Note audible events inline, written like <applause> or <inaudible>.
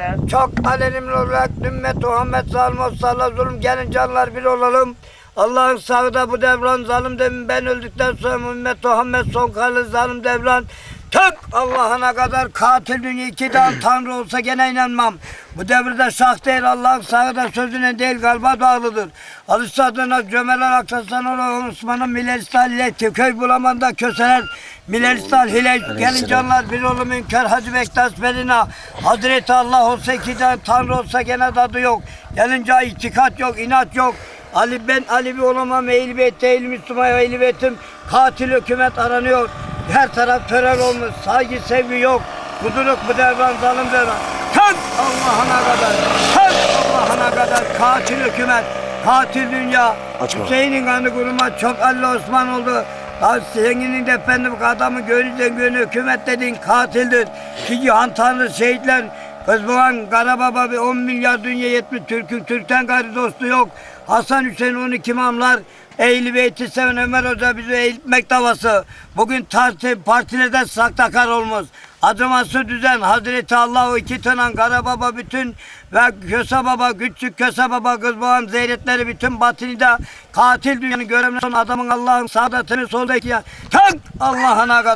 güzel. Çok alemin olarak ümmet Muhammed sallallahu sallallahu zulüm gelin canlar bir olalım. Allah'ın sağda bu devran zalim demin ben öldükten sonra ümmet Muhammed son kalı zalim devran. Tık Allah'ına kadar katil dünya iki dağın <clears throat> tanrı olsa gene inanmam. Bu devirde şah değil Allah'ın sağda sözüne değil galiba bağlıdır. Alışsadığına cömeler aksasan ola Osman'ın mileristal ile köy bulamanda köseler. Mileristal hile gelin canlar bir oğlum inkar Hacı Bektaş Belina. Hazreti Allah olsa iki tane tanrı olsa gene tadı yok. Gelince itikat yok, inat yok. Ali ben Alevi olamam, eğil beyt değil Müslüman eğil beytim. Katil hükümet aranıyor. Her taraf terör olmuş, saygı sevgi yok. Kuduruk bu devran, zalim devran. Tak Allah'ına kadar, tak Allah'ına kadar katil hükümet, katil dünya. Açma. Hüseyin'in kanı kuruma çok Ali Osman oldu. Senin de efendim adamı gönülden gönül hükümet dediğin katildir. Ki cihan tanrı şehitler Kızboğan, Karababa bir 10 milyar dünya yetmiş Türk'ün Türk'ten gayrı dostu yok. Hasan Hüseyin 12 imamlar Eğli Beyti seven Ömer Hoca bizi eğitmek davası. Bugün parti, partilerden saktakar olmuş. Acıması düzen Hazreti Allah o iki tınan Karababa bütün ve Köse Baba, Küçük Köse Baba, Kızboğan Zeyretleri bütün batını da katil dünyanın görevli son adamın Allah'ın sağda temi soldaki ya. Tak Allah'ına kadar.